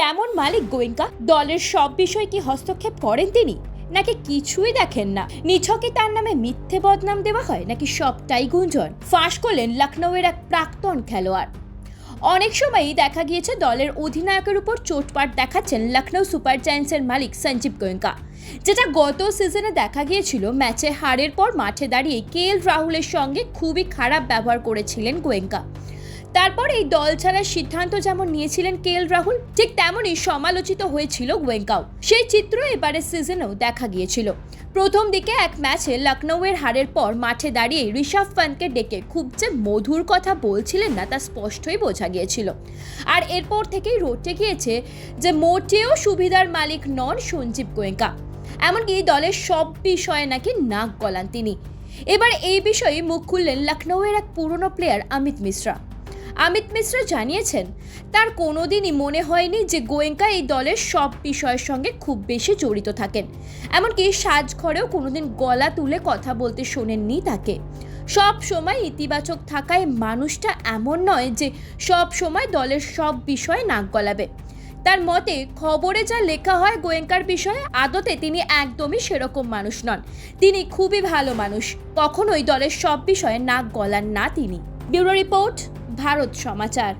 কেমন মালিক গোয়েঙ্কা? দলের সব বিষয় কি হস্তক্ষেপ করেন তিনি? নাকি কিছুই দেখেন না? নিছকে তার নামে মিথ্যে বদনাম দেওয়া হয়? নাকি সবটাই গুঞ্জন? ফাঁস করলেন লখনৌয়ের এক প্রাক্তন খেলোয়াড়। অনেক সময়ই দেখা গিয়েছে দলের অধিনায়কের উপর চোটপাট দেখাচ্ছেন লখনৌ সুপার জায়ান্টসের মালিক সঞ্জীব গোয়েঙ্কা। যেটা গত সিজনে দেখা গিয়েছিল, ম্যাচে হারের পর মাঠে দাঁড়িয়ে কে এল রাহুলের সঙ্গে খুবই খারাপ ব্যবহার করেছিলেন গোয়েঙ্কা। তারপর এই দল ছাড়ার সিদ্ধান্ত যেমন নিয়েছিলেন কে এল রাহুল, ঠিক তেমনই সমালোচিত হয়েছিল গোয়েঙ্কাও। সেই চিত্র এবারের সিজনেও দেখা গিয়েছিল। প্রথম দিকে এক ম্যাচে লখনৌয়ের হারের পর মাঠে দাঁড়িয়ে ঋষভ পান্তকে ডেকে খুব যে মধুর কথা বলছিলেন না তা স্পষ্টই বোঝা গিয়েছিল। আর এরপর থেকেই রটে গিয়েছে যে মোটেও সুবিধার মালিক নন সঞ্জীব গোয়েঙ্কা। এমনকি দলের সব বিষয়ে নাকি নাক গলান তিনি। এবার এই বিষয়ে মুখ খুললেন লখনৌয়ের এক পুরনো প্লেয়ার অমিত মিশ্রা। অমিত মিশ্রা জানিয়েছেন, তার কোনোদিনই মনে হয়নি যে গোয়েঙ্কা এই দলের সব বিষয়ের সঙ্গে খুব বেশি জড়িত থাকেন। এমনকি সাজঘরেও কোনোদিন গলা তুলে কথা বলতে শোনেননি তাকে। সব সময় ইতিবাচক থাকায় মানুষটা এমন নয় যে সব সময় দলের সব বিষয়ে নাক গলাবে। তার মতে, খবরে যা লেখা হয় গোয়েঙ্কার বিষয়ে, আদতে তিনি একদমই সেরকম মানুষ নন। তিনি খুবই ভালো মানুষ। কখনোই দলের সব বিষয়ে নাক গলান না তিনি। Bureau report. ভারত সমাচার।